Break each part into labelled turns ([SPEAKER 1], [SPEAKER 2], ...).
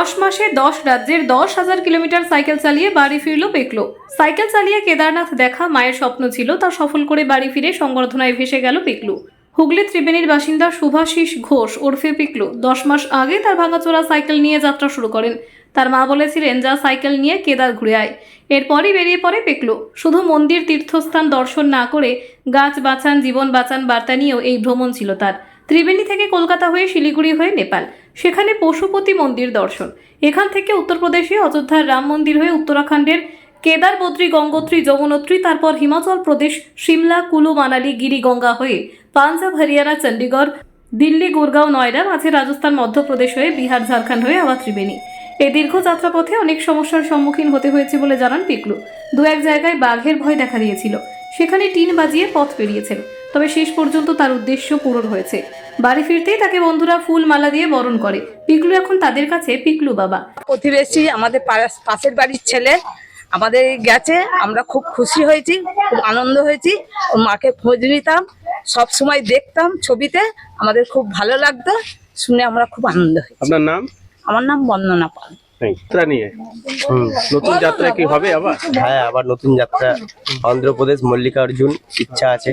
[SPEAKER 1] দশ মাসে দশ রাজ্যের দশ হাজার কিলোমিটার সাইকেল চালিয়ে বাড়ি ফিরল পেকলো। সাইকেল চালিয়ে কেদারনাথ দেখা মায়ের স্বপ্ন ছিল, তা সফল করে বাড়ি ফিরে সংবর্ধনায় ভেসে গেল পিকলু। হুগলি ত্রিবেণীর বাসিন্দা শুভাশিস ঘোষ ওরফে পিকলু দশ মাস আগে তার ভাঙাচোরা সাইকেল নিয়ে যাত্রা শুরু করেন। তার মা বলেছিলেন, যা সাইকেল নিয়ে কেদার ঘুরে আয়। এরপরই বেরিয়ে পড়ে পেকলু। শুধু মন্দির, তীর্থস্থান দর্শন না করে গাছ বাঁচান, জীবন বাঁচান বার্তা নিয়েও এই ভ্রমণ ছিল তার। ত্রিবেণী থেকে কলকাতা হয়ে শিলিগুড়ি হয়ে নেপাল। সেখানে পশুপতি মন্দির দর্শন। এখান থেকে উত্তরপ্রদেশে অযোধ্যার রাম মন্দির হয়ে উত্তরাখণ্ডের কেদার বদ্রী গঙ্গোত্রী যমুনোত্রী, তারপর হিমাচল প্রদেশ, সিমলা, কুলু, মানালি গিরিগঙ্গা হয়ে পাঞ্জাব, হরিয়ানা, চণ্ডীগড়, দিল্লি, গুরগাঁও, নয়ডা, মাঝে রাজস্থান, মধ্যপ্রদেশ হয়ে বিহার, ঝাড়খণ্ড হয়ে আবার ত্রিবেণী। এই দীর্ঘ যাত্রাপথে অনেক সমস্যার সম্মুখীন হতে হয়েছে বলে জানান পিকলু। দু এক জায়গায় বাঘের ভয় দেখা দিয়েছিল। সেখানে টিন বাজিয়ে পথ পেরিয়েছেন। তবে শেষ পর্যন্ত তার উদ্দেশ্য পূরণ হয়েছে। বাড়ি ফিরতেই তাকে বন্ধুরা ফুল মালা দিয়ে বরণ করে। পিকলু এখন তাদের কাছে পিকলু বাবা।
[SPEAKER 2] প্রতিবেশী আমাদের পাশের বাড়ির ছেলে আমাদের গেছে। আমরা খুব খুশি হয়েছি খুব আনন্দ হয়েছি। মাকে খোঁজ নিতাম সব সময় দেখতাম ছবিতে। আমাদের খুব ভালো লাগতো শুনে আমরা খুব আনন্দ হয়েছি।
[SPEAKER 3] আপনার নাম?
[SPEAKER 2] আমার নাম বন্দনা পাল।
[SPEAKER 3] যাত্রা নিয়ে? নতুন যাত্রা কি হবে আবার?
[SPEAKER 4] হ্যাঁ আবার নতুন যাত্রা। অন্ধ্রপ্রদেশ মল্লিকার্জুন ইচ্ছা আছে।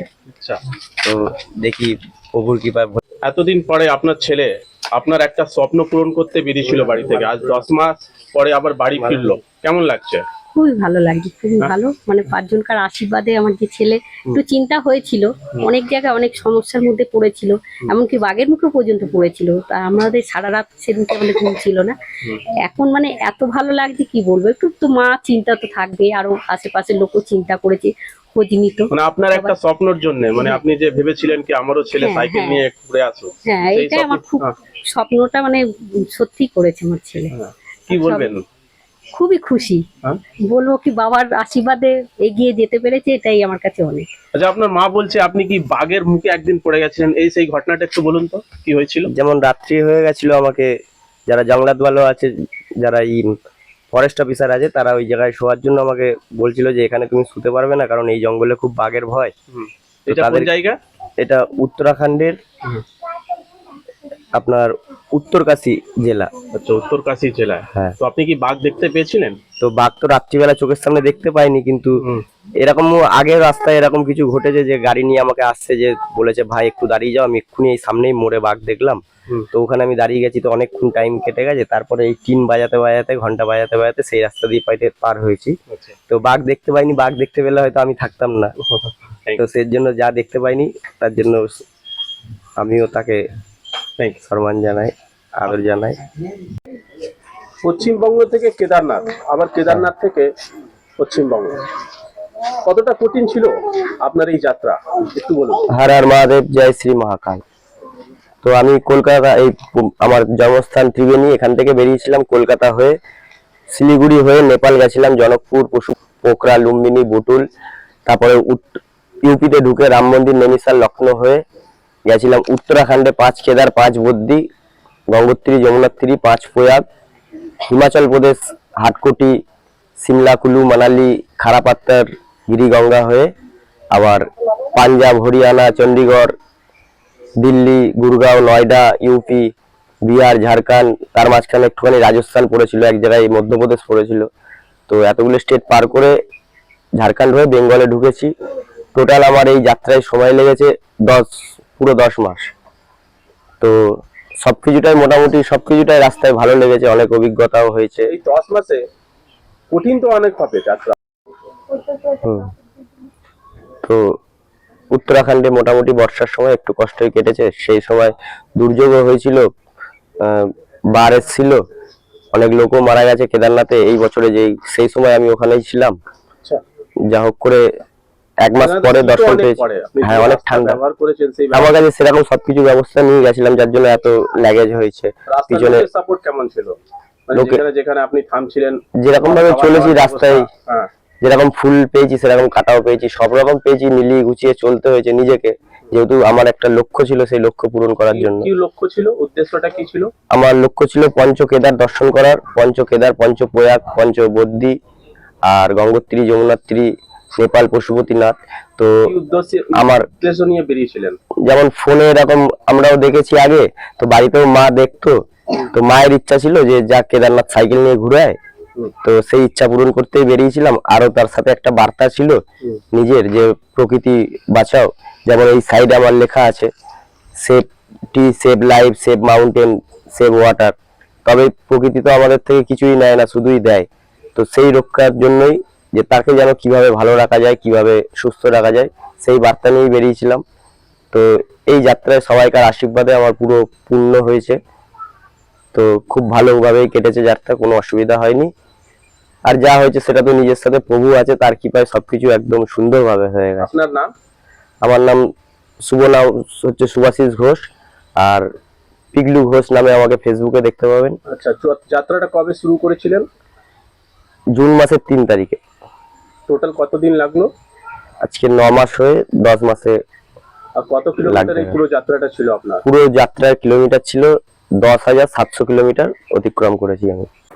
[SPEAKER 3] আচ্ছা
[SPEAKER 4] তো দেখি প্রভুর কৃপায়
[SPEAKER 3] এতদিন পরে আপনার ছেলে আপনার একটা স্বপ্ন পূরণ করতে বেরিয়েছিল বাড়ি থেকে। আজ দশ মাস পরে আবার বাড়ি ফিরলো। কেমন লাগছে?
[SPEAKER 5] খুবই ভালো লাগছে খুবই ভালো। মানে পাঁচজনকার আশীর্বাদে আমার যে ছেলে একটু চিন্তা হয়েছিল। অনেক জায়গায় অনেক সমস্যার মধ্যে পড়েছিল। এমনকি বাঘের মুখে পর্যন্ত পড়েছিল। তা আমাদের সারা রাত সেদিনকে আমাদের ঘুম ছিল না। এখন মানে এত ভালো লাগছে কি বলব? একটু তো মা চিন্তা তো থাকবে আরও আশেপাশের লোকও চিন্তা করেছে। খোঁজ নিত
[SPEAKER 3] মানে আপনার একটা স্বপ্নর জন্য মানে আপনি যে ভেবেছিলেন কি আমারও ছেলে
[SPEAKER 5] হ্যাঁ,
[SPEAKER 3] সাইকেল
[SPEAKER 5] হ্যাঁ।
[SPEAKER 3] নিয়ে ঘুরে আসো
[SPEAKER 5] হ্যাঁ এটাই আমার খুব
[SPEAKER 3] হ্যাঁ,
[SPEAKER 5] স্বপ্নটা মানে সত্যি করেছে আমার ছেলে।
[SPEAKER 3] কি বলবেন?
[SPEAKER 5] খুবই খুশি।
[SPEAKER 3] হ্যাঁ?
[SPEAKER 5] বলব কি বাবার আশীর্বাদে এগিয়ে যেতে পেরেছে এটাই আমার কাছে অনেক।
[SPEAKER 3] আচ্ছা আপনার মা বলছে আপনি কি বাঘের মুখে একদিন পড়ে গেছিলেন? এই সেই ঘটনাটা একটু বলুন তো কি হয়েছিল?
[SPEAKER 4] যেমন রাত্রি হয়ে গেছিল আমাকে যারা জঙ্গলাত ভালো আছে যারা ই ফরেস্ট অফিসার আছে তারা ওই জায়গায় শোয়ার জন্য আমাকে বলছিল যে এখানে তুমি শুতে পারবে না কারণ এই জঙ্গলে খুব বাঘের ভয়। তাদের-
[SPEAKER 3] জায়গা?
[SPEAKER 4] এটা উত্তরাখণ্ডের। আপনার উত্তরকাশী জেলা।
[SPEAKER 3] আচ্ছা উত্তরকাশী জেলা।
[SPEAKER 4] হ্যাঁ।
[SPEAKER 3] তো আপনি কি বাঘ দেখতে পেয়েছিলেন?
[SPEAKER 4] তো বাঘ তো রাত্রিবেলা চোখের সামনে দেখতে পাইনি কিন্তু। এরকম আগের রাস্তায় এরকম কিছু ঘটেছে যে গাড়ি নিয়ে আমাকে আসছে যে বলেছে ভাই একটু দাঁড়িয়ে যাও আমি এক্ষুনি এই সামনেই মোড়ে বাঘ দেখলাম। তো ওখানে আমি দাঁড়িয়ে গেছি তো অনেকক্ষণ টাইম কেটে গেছে। তারপরে এই টিন বাজাতে বাজাতে ঘণ্টা বাজাতে বাজাতে সেই রাস্তা দিয়ে পাইতে পার হয়েছি।
[SPEAKER 3] আচ্ছা।
[SPEAKER 4] তো বাঘ দেখতে পাইনি বাঘ দেখতে পেলে হয়তো আমি থাকতাম না। তো সেই জন্য যা দেখতে পাইনি তার জন্য আমিও তাকে সম্মান জানাই আদর জানাই।
[SPEAKER 3] পশ্চিমবঙ্গ থেকে কেদারনাথ। আবার কেদারনাথ থেকে পশ্চিমবঙ্গ। কতটা কঠিন ছিল আপনার এই যাত্রা? একটু বলুন।
[SPEAKER 4] হর হর মহাদেব, জয় শ্রী মহাকাল। তো আমি কলকাতা, এই আমার জন্মস্থান ত্রিবেণী, এখান থেকে বেরিয়েছিলাম কলকাতা হয়ে শিলিগুড়ি হয়ে নেপাল গেছিলাম, জনকপুর, পশু, পোখরা, লুম্বিনী, বুটুল, তারপরে ইউপিতে ঢুকে রাম মন্দির নৈনিসাল লখনৌ হয়ে গেছিলাম উত্তরাখণ্ডে পাঁচ কেদার, পাঁচ বদ্রি গঙ্গোত্রী যমুনোত্রী পাঁচ প্রয়াগ, হিমাচল প্রদেশ, হাটকোটি, সিমলা, কুলু, মানালি, খারাপাত্তার গিরিগঙ্গা হয়ে আবার পাঞ্জাব, হরিয়ানা চণ্ডীগড় দিল্লি, গুরগাঁও, নয়ডা, ইউপি, বিহার, ঝাড়খণ্ড, তার মাঝখানে একটুখানি রাজস্থান পড়েছিল, এক জায়গায় মধ্যপ্রদেশ পড়েছিল। তো এতগুলো স্টেট পার করে ঝাড়খণ্ড হয়ে বেঙ্গলে ঢুকেছি। টোটাল আমার এই যাত্রায় সময় লেগেছে দশ, পুরো দশ মাস। তো সব কিছুটাই মোটামুটি সব কিছুটাই রাস্তায় ভালো লেগেছে, অনেক অভিজ্ঞতাও হয়েছে।
[SPEAKER 3] এই দশ মাসে কঠিন তো অনেক হবে যাত্রা।
[SPEAKER 4] তো উত্তরাখণ্ডে মোটামুটি বর্ষার সময় একটু কষ্টই কেটেছে। সেই সময় দুর্যোগও হয়েছিল বার এসেছিল। অনেক লোকও মারা গেছে কেদারনাথে। এই বছরে যেই সেই সময় আমি ওখানেই ছিলাম।
[SPEAKER 3] আচ্ছা।
[SPEAKER 4] যা হোক করে এক মাস পরে দর্শন পেয়েছি। হ্যাঁ অনেক ঠান্ডা। আমার কাছে সেরকম সবকিছু ব্যবস্থা নিয়ে গেছিলাম যার জন্য এত ল্যাগেজ হয়েছে। পিছনে
[SPEAKER 3] সাপোর্ট কেমন ছিল? মানে যেখানে যেখানে আপনি থামছিলেন
[SPEAKER 4] যেরকম ভাবে চলেছি রাস্তায়।
[SPEAKER 3] হ্যাঁ।
[SPEAKER 4] যেরকম ফুল পেয়েছি সেরকম কাটাও পেয়েছি সব রকম পেয়েছি মিলিয়ে গুছিয়ে চলতে হয়েছে নিজেকে। যেহেতু আমার একটা লক্ষ্য ছিল সেই লক্ষ্য পূরণ করার জন্য।
[SPEAKER 3] কি লক্ষ্য ছিল? উদ্দেশ্যটা কি ছিল?
[SPEAKER 4] আমার লক্ষ্য ছিল পঞ্চ কেদার দর্শন করার পঞ্চ কেদার পঞ্চ প্রয়াগ পঞ্চ বদ্রি আর গঙ্গোত্রী যমুনাত্রী নেপাল পশুপতিনাথ তো আমার
[SPEAKER 3] নিয়ে বেরিয়েছিলেন?
[SPEAKER 4] যেমন ফোনে এরকম আমরাও দেখেছি আগে তো বাড়িতেও মা দেখতো। তো মায়ের ইচ্ছা ছিল যে যা কেদারনাথ সাইকেল নিয়ে ঘুরে আয়। তো সেই ইচ্ছা পূরণ করতেই বেরিয়েছিলাম। আরও তার সাথে একটা বার্তা ছিল নিজের যে, প্রকৃতি বাঁচাও। যেমন এই সাইডে আমার লেখা আছে save tree save life save mountain save water তবে প্রকৃতি তো আমাদের থেকে কিছুই নেয় না, শুধুই দেয়। তো সেই রক্ষার জন্যই যে তাকে যেন কীভাবে ভালো রাখা যায়, কীভাবে সুস্থ রাখা যায়, সেই বার্তা নিয়েই বেরিয়েছিলাম। তো এই যাত্রায় সবাইকার আশীর্বাদে আমার পুরো পূর্ণ হয়েছে। তো খুব ভালোভাবেই কেটেছে যাত্রা, কোনো অসুবিধা হয়নি। আর যা হয়েছে সেটা তো নিজের সাথে প্রভু আছে তার কৃপায় সবকিছু একদম সুন্দরভাবে হয়ে গেছে।
[SPEAKER 3] আপনার নাম?
[SPEAKER 4] আমার নাম শুভ নাম হচ্ছে সুভাষিস ঘোষ আর পিগলু ঘোষ নামে আমাকে ফেসবুকে দেখতে পাবেন।
[SPEAKER 3] আচ্ছা যাত্রাটা কবে শুরু করেছিলেন?
[SPEAKER 4] জুন মাসের তিন তারিখে।
[SPEAKER 3] টোটাল কতদিন লাগল?
[SPEAKER 4] আজকে ন মাস হয়ে দশ মাসে
[SPEAKER 3] কত কিলোমিটার পুরো যাত্রাটা ছিল আপনার?
[SPEAKER 4] পুরো যাত্রার কিলোমিটার ছিল দশ হাজার সাতশো কিলোমিটার অতিক্রম করেছি আমি।